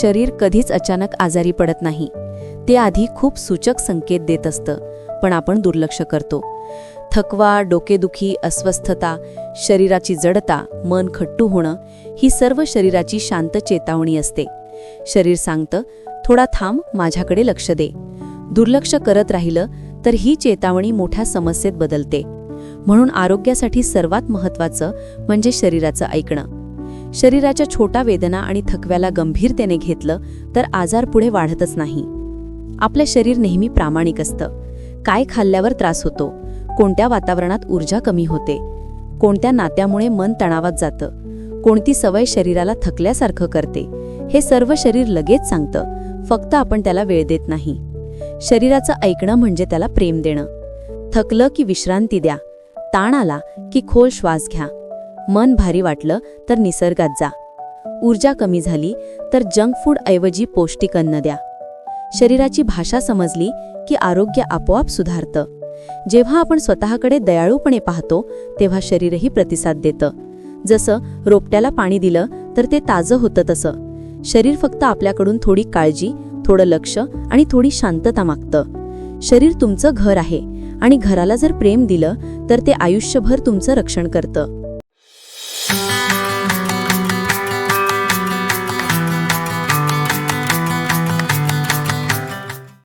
शरीर कधीच अचानक आजारी पडत नाही. ते आधी खूप सूचक संकेत देत असतं पण आपण दुर्लक्ष करतो. थकवा डोकेदुखी अस्वस्थता शरीराची जडता मन खट्टू होणं ही सर्व शरीराची शांत चेतावणी असते. शरीर सांगतं थोडा थांब माझ्याकडे लक्ष दे. दुर्लक्ष करत राहिलं तर ही चेतावणी मोठ्या समस्येत बदलते. म्हणून आरोग्यासाठी सर्वात महत्त्वाचं म्हणजे शरीराचं ऐकणं. शरीराच्या छोट्या वेदना आणि थकव्याला गंभीरतेने घेतलं तर आजार पुढे वाढतच नाही. आपलं शरीर नेहमी प्रामाणिक असतं. काय खाल्ल्यावर त्रास होतो. कोणत्या वातावरणात ऊर्जा कमी होते. कोणत्या नात्यामुळे मन तणावात जातं. कोणती सवय शरीराला थकल्यासारखं करते. हे सर्व शरीर लगेच सांगतं. फक्त आपण त्याला वेळ देत नाही. शरीराचं ऐकणं म्हणजे त्याला प्रेम देणं. थकलं की विश्रांती द्या. ताण आला की खोल श्वास घ्या. मन भारी वाटलं तर निसर्गात जा. ऊर्जा कमी झाली तर जंक फूड ऐवजी पौष्टिक अन्न द्या. शरीराची भाषा समजली की आरोग्य आपोआप सुधारतं. जेव्हा आपण स्वतःकडे दयाळूपणे पाहतो तेव्हा शरीरही प्रतिसाद देतं. जसं रोपट्याला पाणी दिलं तर ते ताजं होतं तसं. शरीर फक्त आपल्याकडून थोडी काळजी थोडं लक्ष आणि थोडी शांतता मागतं. शरीर तुमचं घर आहे आणि घराला जर प्रेम दिलं तर ते आयुष्यभर तुमचं रक्षण करतं.